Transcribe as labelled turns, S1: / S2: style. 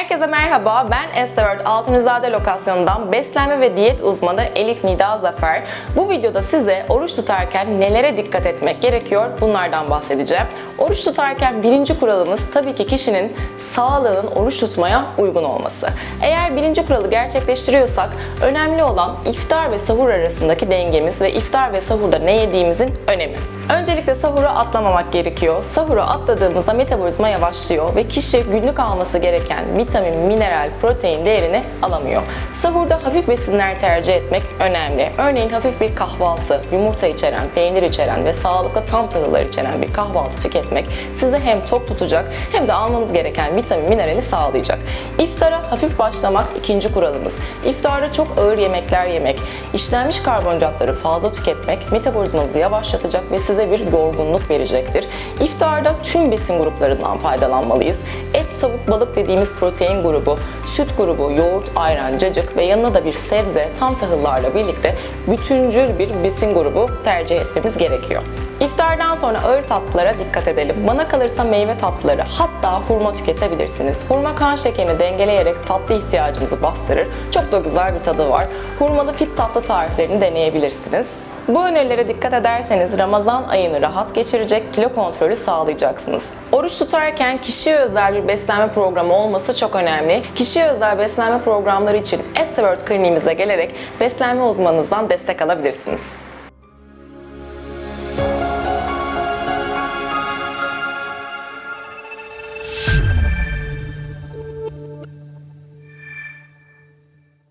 S1: Herkese merhaba, ben Estevert Altunizade lokasyonundan beslenme ve diyet uzmanı Elif Nida Zafer. Bu videoda size oruç tutarken nelere dikkat etmek gerekiyor bunlardan bahsedeceğim. Oruç tutarken birinci kuralımız tabii ki kişinin sağlığının oruç tutmaya uygun olması. Eğer birinci kuralı gerçekleştiriyorsak önemli olan iftar ve sahur arasındaki dengemiz ve iftar ve sahurda ne yediğimizin önemi. Öncelikle sahuru atlamamak gerekiyor. Sahuru atladığımızda metabolizma yavaşlıyor ve kişi günlük alması gereken vitamin, mineral, protein değerini alamıyor. Sahurda hafif besinler tercih etmek önemli. Örneğin hafif bir kahvaltı, yumurta içeren, peynir içeren ve sağlıklı tam tahıllar içeren bir kahvaltı tüketmek sizi hem tok tutacak hem de almanız gereken vitamin, minerali sağlayacak. İftara hafif başlamak ikinci kuralımız. İftarda çok ağır yemekler yemek, işlenmiş karbonhidratları fazla tüketmek metabolizmanızı yavaşlatacak ve size bir yorgunluk verecektir. İftarda tüm besin gruplarından faydalanmalıyız. Et, tavuk, balık dediğimiz protein grubu, süt grubu, yoğurt, ayran, cacık ve yanına da bir sebze, tam tahıllarla birlikte bütüncül bir besin grubu tercih etmemiz gerekiyor. İftardan sonra ağır tatlılara dikkat edelim. Bana kalırsa meyve tatlıları hatta hurma tüketebilirsiniz. Hurma kan şekerini dengeleyerek tatlı ihtiyacımızı bastırır. Çok da güzel bir tadı var. Hurmalı fit tatlı tariflerini deneyebilirsiniz. Bu önerilere dikkat ederseniz Ramazan ayını rahat geçirecek, kilo kontrolü sağlayacaksınız. Oruç tutarken kişiye özel bir beslenme programı olması çok önemli. Kişiye özel beslenme programları için Estevert kliniğimize gelerek beslenme uzmanınızdan destek alabilirsiniz.